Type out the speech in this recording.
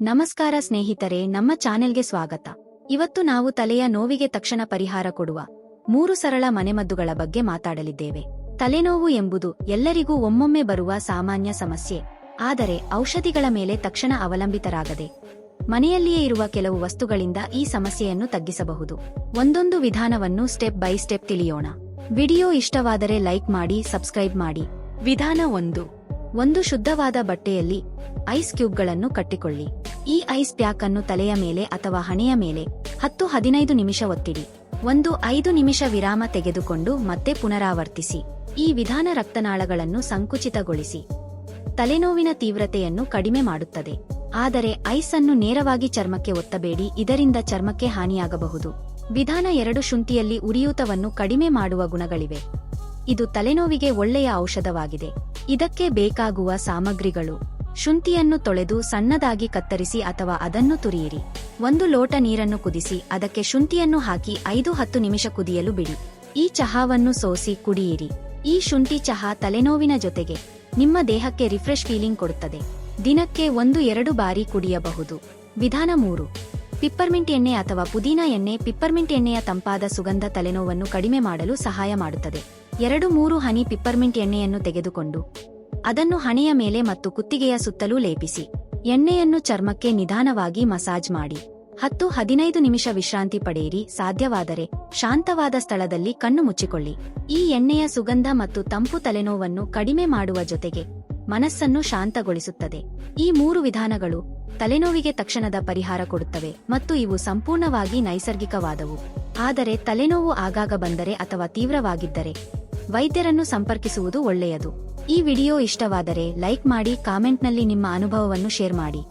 ನಮಸ್ಕಾರ ಸ್ನೇಹಿತರೆ, ನಮ್ಮ ಚಾನೆಲ್ಗೆ ಸ್ವಾಗತ. ಇವತ್ತು ನಾವು ತಲೆಯ ನೋವಿಗೆ ತಕ್ಷಣ ಪರಿಹಾರ ಕೊಡುವ ಮೂರು ಸರಳ ಮನೆಮದ್ದುಗಳ ಬಗ್ಗೆ ಮಾತಾಡಲಿದ್ದೇವೆ. ತಲೆನೋವು ಎಂಬುದು ಎಲ್ಲರಿಗೂ ಒಮ್ಮೊಮ್ಮೆ ಬರುವ ಸಾಮಾನ್ಯ ಸಮಸ್ಯೆ. ಆದರೆ ಔಷಧಿಗಳ ಮೇಲೆ ತಕ್ಷಣ ಅವಲಂಬಿತರಾಗದೆ, ಮನೆಯಲ್ಲಿಯೇ ಇರುವ ಕೆಲವು ವಸ್ತುಗಳಿಂದ ಈ ಸಮಸ್ಯೆಯನ್ನು ತಗ್ಗಿಸಬಹುದು. ಒಂದೊಂದು ವಿಧಾನವನ್ನು ಸ್ಟೆಪ್ ಬೈ ಸ್ಟೆಪ್ ತಿಳಿಯೋಣ. ವಿಡಿಯೋ ಇಷ್ಟವಾದರೆ ಲೈಕ್ ಮಾಡಿ, ಸಬ್ಸ್ಕ್ರೈಬ್ ಮಾಡಿ. ವಿಧಾನ ಒಂದು. ಒಂದು ಶುದ್ಧವಾದ ಬಟ್ಟೆಯಲ್ಲಿ ಐಸ್ ಕ್ಯೂಬ್ಗಳನ್ನು ಕಟ್ಟಿಕೊಳ್ಳಿ. ಈ ಐಸ್ ಪ್ಯಾಕ್ ಅನ್ನು ತಲೆಯ ಮೇಲೆ ಅಥವಾ ಹಣೆಯ ಮೇಲೆ ಹತ್ತು ಹದಿನೈದು ನಿಮಿಷ ಒತ್ತಿಡಿ. ಒಂದು ಐದು ನಿಮಿಷ ವಿರಾಮ ತೆಗೆದುಕೊಂಡು ಮತ್ತೆ ಪುನರಾವರ್ತಿಸಿ. ಈ ವಿಧಾನ ರಕ್ತನಾಳಗಳನ್ನು ಸಂಕುಚಿತಗೊಳಿಸಿ. ತಲೆನೋವಿನ ತೀವ್ರತೆಯನ್ನು ಕಡಿಮೆ ಮಾಡುತ್ತದೆ. ಆದರೆ ಐಸ್ ಅನ್ನು ನೇರವಾಗಿ ಚರ್ಮಕ್ಕೆ ಒತ್ತಬೇಡಿ, ಇದರಿಂದ ಚರ್ಮಕ್ಕೆ ಹಾನಿಯಾಗಬಹುದು. ವಿಧಾನ ಎರಡು ಶುಂಠಿಯಲ್ಲಿ ಉರಿಯೂತವನ್ನು ಕಡಿಮೆ ಮಾಡುವ ಗುಣಗಳಿವೆ. ಇದು ತಲೆನೋವಿಗೆ ಒಳ್ಳೆಯ ಔಷಧವಾಗಿದೆ. ಇದಕ್ಕೆ ಬೇಕಾಗುವ ಸಾಮಗ್ರಿಗಳು. ಶುಂಠಿಯನ್ನು ತೊಳೆದು ಸಣ್ಣದಾಗಿ ಕತ್ತರಿಸಿ ಅಥವಾ ಅದನ್ನು ತುರಿಯಿರಿ. ಒಂದು ಲೋಟ ನೀರನ್ನು ಕುದಿಸಿ, ಅದಕ್ಕೆ ಶುಂಠಿಯನ್ನು ಹಾಕಿ ಐದು ಹತ್ತು ನಿಮಿಷ ಕುದಿಯಲು ಬಿಡಿ. ಈ ಚಹಾವನ್ನು ಸೋಸಿ ಕುಡಿಯಿರಿ. ಈ ಶುಂಠಿ ಚಹಾ ತಲೆನೋವಿನ ಜೊತೆಗೆ ನಿಮ್ಮ ದೇಹಕ್ಕೆ ರಿಫ್ರೆಶ್ ಫೀಲಿಂಗ್ ಕೊಡುತ್ತದೆ. ದಿನಕ್ಕೆ ಒಂದು ಎರಡು ಬಾರಿ ಕುಡಿಯಬಹುದು. ವಿಧಾನ ಮೂರು. ಪಿಪ್ಪರ್ಮಿಂಟ್ ಎಣ್ಣೆ ಅಥವಾ ಪುದೀನಾ ಎಣ್ಣೆ ಪಿಪ್ಪರ್ಮಿಂಟ್ ಎಣ್ಣೆಯ ತಂಪಾದ ಸುಗಂಧ ತಲೆನೋವನ್ನು ಕಡಿಮೆ ಮಾಡಲು ಸಹಾಯ ಮಾಡುತ್ತದೆ. ಎರಡು ಮೂರು ಹನಿ ಪಿಪ್ಪರ್ಮಿಂಟ್ ಎಣ್ಣೆಯನ್ನು ತೆಗೆದುಕೊಂಡು ಅದನ್ನು ಹಣೆಯ ಮೇಲೆ ಮತ್ತು ಕುತ್ತಿಗೆಯ ಸುತ್ತಲೂ ಲೇಪಿಸಿ. ಎಣ್ಣೆಯನ್ನು ಚರ್ಮಕ್ಕೆ ನಿಧಾನವಾಗಿ ಮಸಾಜ್ ಮಾಡಿ. ಹತ್ತು ಹದಿನೈದು ನಿಮಿಷ ವಿಶ್ರಾಂತಿ ಪಡೆಯಿರಿ. ಸಾಧ್ಯವಾದರೆ ಶಾಂತವಾದ ಸ್ಥಳದಲ್ಲಿ ಕಣ್ಣು ಮುಚ್ಚಿಕೊಳ್ಳಿ. ಈ ಎಣ್ಣೆಯ ಸುಗಂಧ ಮತ್ತು ತಂಪು ತಲೆನೋವನ್ನು ಕಡಿಮೆ ಮಾಡುವ ಜೊತೆಗೆ ಮನಸ್ಸನ್ನು ಶಾಂತಗೊಳಿಸುತ್ತದೆ. ಈ ಮೂರು ವಿಧಾನಗಳು ತಲೆನೋವಿಗೆ ತಕ್ಷಣದ ಪರಿಹಾರ ಕೊಡುತ್ತವೆ ಮತ್ತು ಇವು ಸಂಪೂರ್ಣವಾಗಿ ನೈಸರ್ಗಿಕವಾದವು. ಆದರೆ ತಲೆನೋವು ಆಗಾಗ ಬಂದರೆ ಅಥವಾ ತೀವ್ರವಾಗಿದ್ದರೆ ವೈದ್ಯರನ್ನು ಸಂಪರ್ಕಿಸುವುದು ಒಳ್ಳೆಯದು. ಈ ವಿಡಿಯೋ ಇಷ್ಟವಾದರೆ ಲೈಕ್ ಮಾಡಿ ಕಾಮೆಂಟ್ನಲ್ಲಿ ನಿಮ್ಮ ಅನುಭವವನ್ನು ಶೇರ್ ಮಾಡಿ.